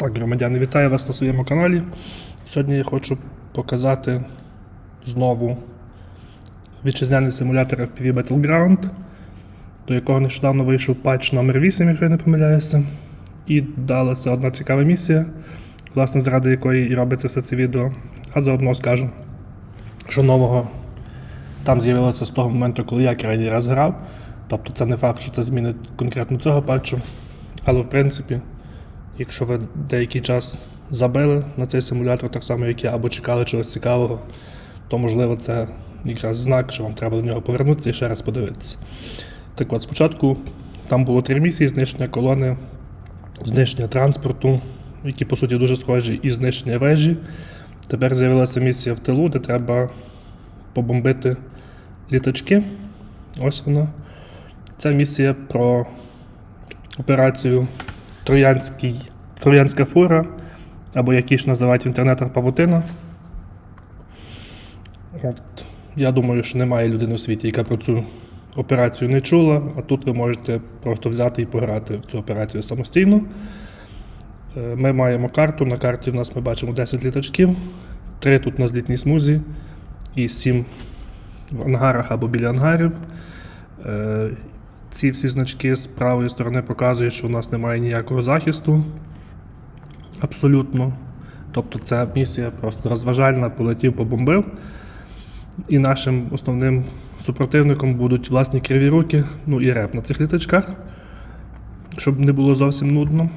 Так, громадяни, вітаю вас на своєму каналі. Сьогодні я хочу показати знову вітчизняний симулятор FPV Battleground, до якого нещодавно вийшов патч номер 8, якщо я не помиляюся. І далася одна цікава місія, власне, заради якої і робиться все це відео. А заодно скажу, що нового там з'явилося з того моменту, коли я крайній раз грав. Тобто це не факт, що це змінить конкретно цього патчу. Але в принципі, якщо ви деякий час забили на цей симулятор, так само як я, або чекали чогось цікавого, то можливо це якраз знак, що вам треба до нього повернутися і ще раз подивитися. Так от, спочатку там було три місії: знищення колони, знищення транспорту, які по суті дуже схожі, і знищення вежі. Тепер з'явилася місія в тилу, де треба побомбити літачки. Ось вона. Це місія про операцію Троянський, Троянська фура, або як її ж називають в інтернетах павутина. От. Я думаю, що немає людини у світі, яка про цю операцію не чула, а тут ви можете просто взяти і пограти в цю операцію самостійно. Е, Ми маємо карту. На карті в нас ми бачимо 10 літачків, 3 тут на злітній смузі і 7 в ангарах або біля ангарів. Ці всі значки з правої сторони показують, що у нас немає ніякого захисту. Абсолютно. Тобто ця місія просто розважальна, полетів, побомбив. І нашим основним супротивником будуть власні криві руки, ну і реп на цих літачках, щоб не було зовсім нудно.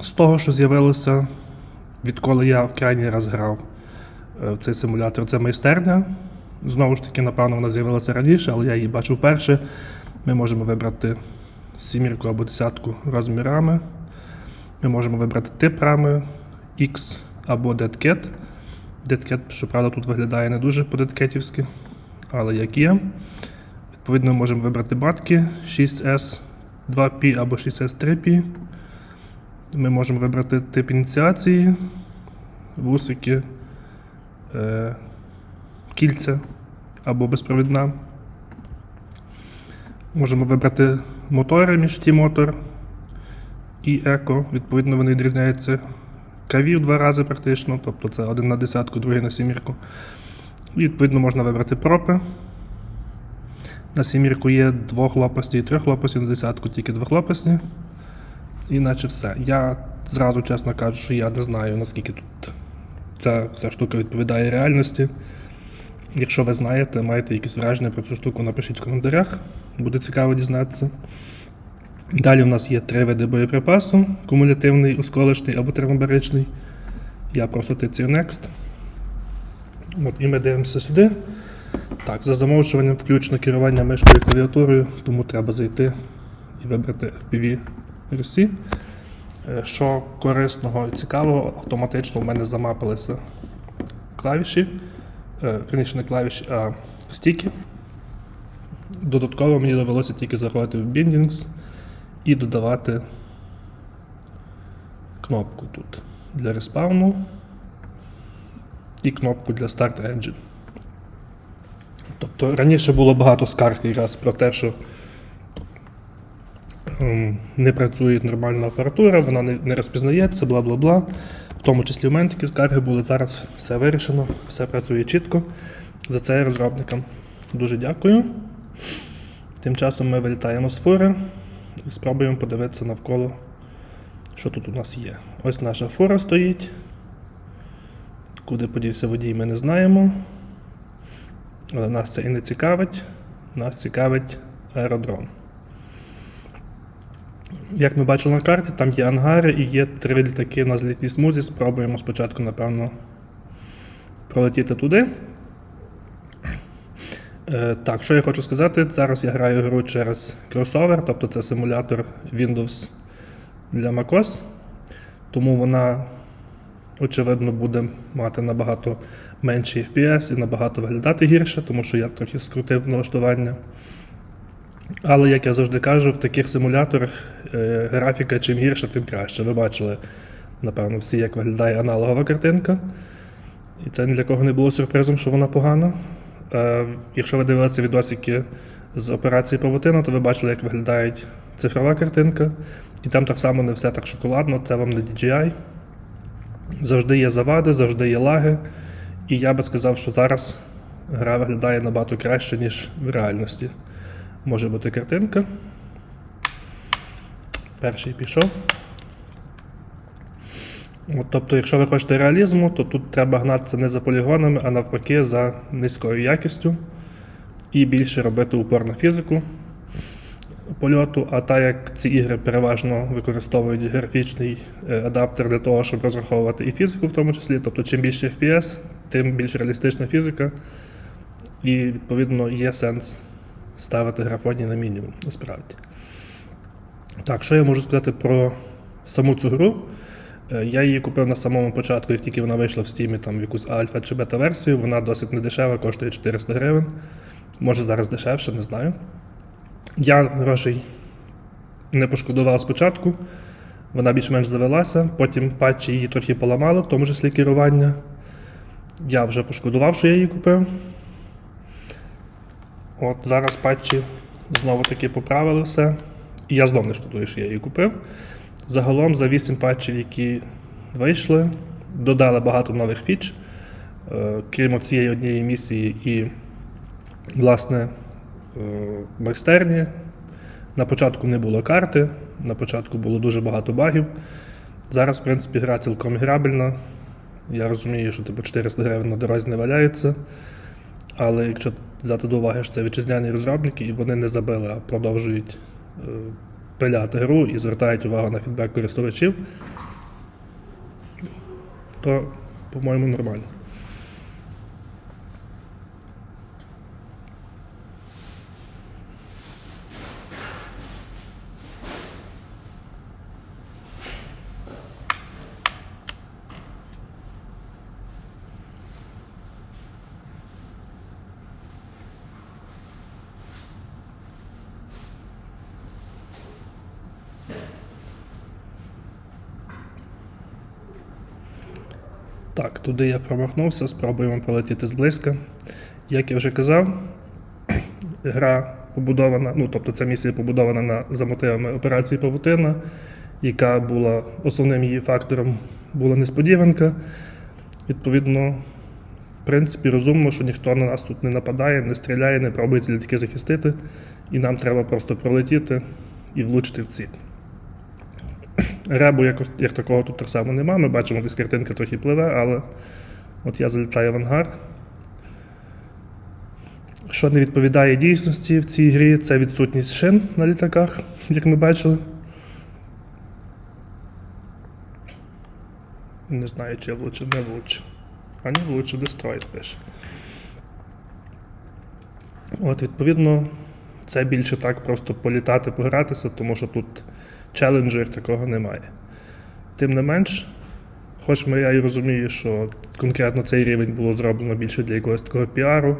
З того, що з'явилося, відколи я крайній раз грав е, в цей симулятор, це майстерня. Знову ж таки, напевно, вона з'явилася раніше, але я її бачив вперше. Ми можемо вибрати сімірку або десятку розмірами. Ми можемо вибрати тип рами X або DeadCat. DeadCat, щоправда, тут виглядає не дуже по-дедкетівськи, але як є. Відповідно, можемо вибрати батки 6S 2P або 6S 3P. Ми можемо вибрати тип ініціації, вусики, е, кільця або безпровідна. Можемо вибрати мотори між T-мотор і еко. Відповідно, вони відрізняються каві в два рази практично, тобто це один на десятку, другий на сімірку. Відповідно можна вибрати пропи. На сімірку є двохлопасті і трьохлопасті, на десятку тільки двохлопасті. І наче все. Я зразу чесно кажу, що я не знаю, наскільки тут ця вся штука відповідає реальності. Якщо ви знаєте, маєте якісь враження про цю штуку, напишіть в коментарях, буде цікаво дізнатися. Далі в нас є три види боєприпасу: кумулятивний, осколочний або термобаричний. Я просто тицію Next. От, і ми дивимося сюди. Так, за замовчуванням включено керування мишкою і клавіатурою, тому треба зайти і вибрати FPV RC. Е, Що корисного і цікавого, автоматично в мене замапилися клавіші, не клавіші, а стіки. Додатково мені довелося тільки заходити в Bindings і додавати кнопку тут для респауну і кнопку для Start Engine. Тобто раніше було багато скарг якраз про те, що ем, не працює нормальна апаратура, вона не, розпізнається, бла бла бла. В тому числі в мене такі скарги були. Зараз все вирішено, все працює чітко. За це розробникам дуже дякую. Тим часом ми вилітаємо з фури і спробуємо подивитися навколо, що тут у нас є. Ось наша фура стоїть. Куди подівся водій, ми не знаємо. Але нас це і не цікавить. Нас цікавить аеродром. Як ми бачили на карті, там є ангари і є три літаки на злітній смузі. Спробуємо спочатку, напевно, пролетіти туди. Е, так, що я хочу сказати, зараз я граю гру через кросовер, тобто це симулятор Windows для macOS, тому вона, очевидно, буде мати набагато менший FPS і набагато виглядати гірше, тому що я трохи скрутив налаштування. Але, як я завжди кажу, в таких симуляторах е, графіка чим гірша, тим краще. Ви бачили, напевно, всі, як виглядає аналогова картинка. І це ні для кого не було сюрпризом, що вона погана. Е, якщо ви дивилися відосики з операції Павутина, то ви бачили, як виглядають цифрова картинка, і там так само не все так шоколадно, це вам не DJI. Завжди є завади, завжди є лаги. І я би сказав, що зараз гра виглядає набагато краще, ніж в реальності. Може бути картинка. Перший пішов. От, тобто, якщо ви хочете реалізму, то тут треба гнатися не за полігонами, а навпаки за низькою якістю і більше робити упор на фізику польоту. А так як ці ігри переважно використовують графічний е, адаптер для того, щоб розраховувати і фізику в тому числі, тобто чим більше FPS, тим більш реалістична фізика, і відповідно є сенс ставити графоні на мінімум, насправді. Так, що я можу сказати про саму цю гру? Е, Я її купив на самому початку, як тільки вона вийшла в Steam, там в якусь альфа чи бета-версію. Вона досить недешева, коштує 400 гривень. Може зараз дешевше, не знаю. Я грошей не пошкодував спочатку. Вона більш-менш завелася, потім патчі її трохи поламали, в тому числі керування. Я вже пошкодував, що я її купив. От зараз патчі знову таки поправили все. І я знов не шкодую, що я її купив. Загалом за 8 патчів, які вийшли, додали багато нових фіч. Е, Крім цієї однієї місії і, власне, е, майстерні. На початку не було карти, на початку було дуже багато багів. Зараз, в принципі, гра цілком грабельна. Я розумію, що типу 400 гривень на дорозі не валяються. Але якщо взяти до уваги, що це вітчизняні розробники, і вони не забили, а продовжують е, пиляти гру і звертають увагу на фідбек користувачів, то, по-моєму, нормально. Так, туди я промахнувся, спробуємо полетіти зблизька. Як я вже казав, гра побудована, ну тобто ця місія побудована на, за мотивами операції Павутина, яка була основним її фактором була несподіванка. Відповідно, в принципі, розумно, що ніхто на нас тут не нападає, не стріляє, не пробує ці літаки захистити, і нам треба просто пролетіти і влучити в ціль. Ребу як, як такого тут так само немає. Ми бачимо, десь картинка трохи пливе, але от я залітаю в ангар. Що не відповідає дійсності в цій грі, це відсутність шин на літаках, як ми бачили. Не знаю, чи я влучив, не влучив. А не влучив, Destroyed пише. От, відповідно, це більше так просто політати, погратися, тому що тут челенджу як такого немає. Тим не менш, хоч ми, я і розумію, що конкретно цей рівень було зроблено більше для якогось такого піару,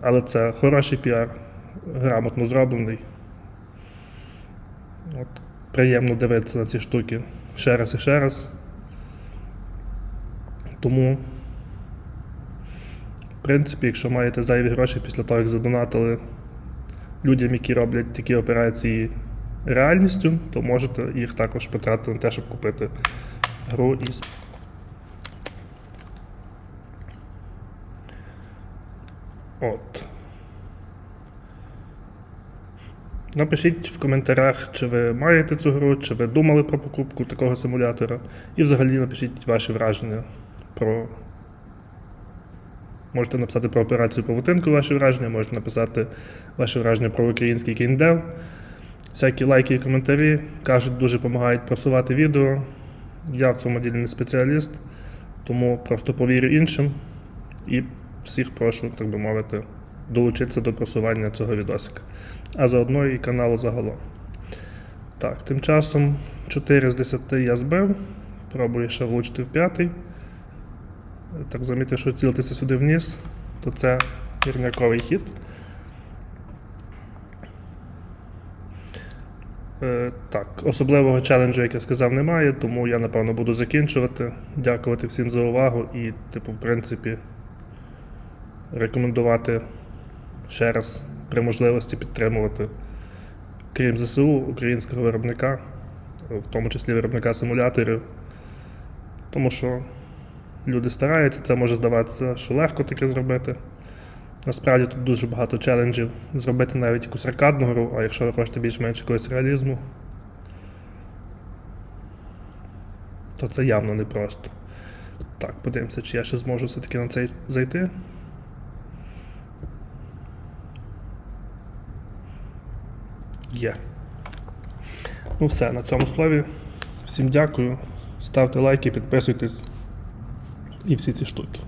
але це хороший піар, грамотно зроблений. От, приємно дивитися на ці штуки ще раз і ще раз. Тому, в принципі, якщо маєте зайві гроші після того, як задонатили людям, які роблять такі операції реальністю, то можете їх також потратити на те, щоб купити гру із. От. Напишіть в коментарях, чи ви маєте цю гру, чи ви думали про покупку такого симулятора. І взагалі напишіть ваші враження про. Можете написати про операцію Павутинку ваші враження, можете написати ваші враження про український кіндев. Всякі лайки і коментарі кажуть, дуже допомагають просувати відео. Я в цьому ділі не спеціаліст, тому просто повірю іншим і всіх прошу, так би мовити, долучитися до просування цього відосика. А заодно і каналу загалом. Так, тим часом 4 з 10 я збив. Пробую ще влучити в п'ятий. Так замітив, що цілитися сюди вниз, то це гірняковий хід. Так, особливого челенджу, як я сказав, немає, тому я напевно буду закінчувати. Дякувати всім за увагу і, типу, в принципі, рекомендувати ще раз при можливості підтримувати крім ЗСУ, українського виробника, в тому числі виробника симуляторів. Тому що люди стараються, це може здаватися, що легко таке зробити. Насправді тут дуже багато челенджів зробити навіть якусь аркадну гру, а якщо ви хочете більш-менш якогось реалізму, то це явно непросто. Так, подивимося, чи я ще зможу все-таки на цей зайти. Є. Ну все, на цьому слові. Всім дякую. Ставте лайки, підписуйтесь і всі ці штуки.